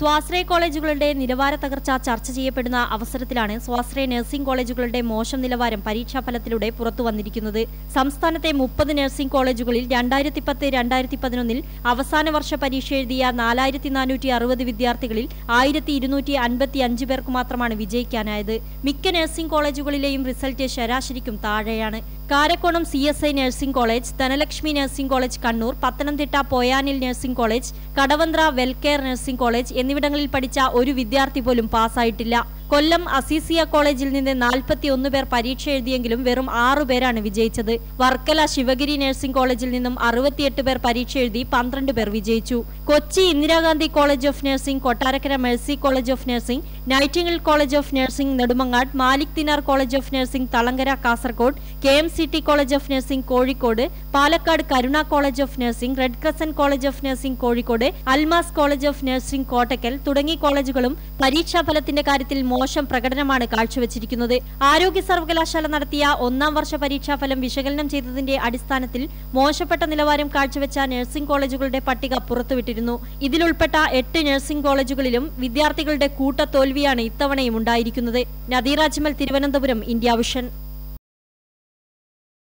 സ്വാശ്രയ കോളേജുകളുടെ നിലവാര തകർച്ച ചർച്ച ചെയ്യപ്പെടുന്ന അവസരത്തിലാണ് സ്വാശ്രയ നഴ്സിംഗ് കോളേജുകളുടെ മോശം നിലവാരം പരീക്ഷാഫലത്തിലൂടെ പുറത്തു വന്നിരിക്കുന്നത്. സംസ്ഥാനത്തെ മുപ്പത് നഴ്സിംഗ് കോളേജുകളിൽ രണ്ടായിരത്തി പത്ത് രണ്ടായിരത്തി പതിനൊന്നിൽ അവസാന വർഷ പരീക്ഷ എഴുതിയ നാലായിരത്തി നാനൂറ്റി അറുപത് വിദ്യാർത്ഥികളിൽ ആയിരത്തി ഇരുന്നൂറ്റി അൻപത്തി അഞ്ച് പേർക്ക് മാത്രമാണ് വിജയിക്കാനായത്. മിക്ക നഴ്സിംഗ് കോളേജുകളിലെയും റിസൾട്ട് ശരാശരിക്കും താഴെയാണ്. Karakonam C S I nursing college Dhanalakshmi nursing college Kannur Pathanamthitta Poyanil nursing college Kadavanthra Welcare nursing college എന്നിവിടങ്ങളിൽ പഠിച്ച ഒരു വിദ്യാർത്ഥി പോലും പാസ്സായിട്ടില്ല. കൊല്ലം അസീസിയ കോളേജിൽ നിന്ന് നാൽപ്പത്തി ഒന്ന് പേർ പരീക്ഷ എഴുതിയെങ്കിലും വെറും ആറു പേരാണ് വിജയിച്ചത്. വർക്കല ശിവഗിരി നഴ്സിംഗ് കോളേജിൽ നിന്നും അറുപത്തിയെട്ട് പേർ പരീക്ഷ എഴുതി പന്ത്രണ്ട് പേർ വിജയിച്ചു. Kochi Indira Gandhi college of nursing Kottarakkara Mercy college of nursing Nightingale college of nursing Nedumangad Malik Deenar college of nursing Thalangara Kasaragod K M C T college of nursing Kozhikode Palakkad Karuna college of nursing red crescent college of nursing Kozhikode Almas college of nursing Kottakkal തുടങ്ങിയ കോളേജുകളും പരീക്ഷാ ഫലത്തിന്റെ കാര്യത്തിൽ മോശം പ്രകടനമാണ് കാഴ്ചവെച്ചിരിക്കുന്നത്. ആരോഗ്യ സർവകലാശാല നടത്തിയ ഒന്നാം വർഷ പരീക്ഷാഫലം വിശകലനം ചെയ്തതിന്റെ അടിസ്ഥാനത്തിൽ മോശപ്പെട്ട നിലവാരം കാഴ്ചവെച്ച നഴ്സിംഗ് കോളേജുകളുടെ പട്ടിക പുറത്തുവിട്ടിരുന്നു. ഇതിലുൾപ്പെട്ട എട്ട് നഴ്സിംഗ് കോളേജുകളിലും വിദ്യാർത്ഥികളുടെ കൂട്ടത്തോൽവിയാണ് ഇത്തവണയും ഉണ്ടായിരിക്കുന്നത്. Nadira Ajmal Thiruvananthapuram India Vision.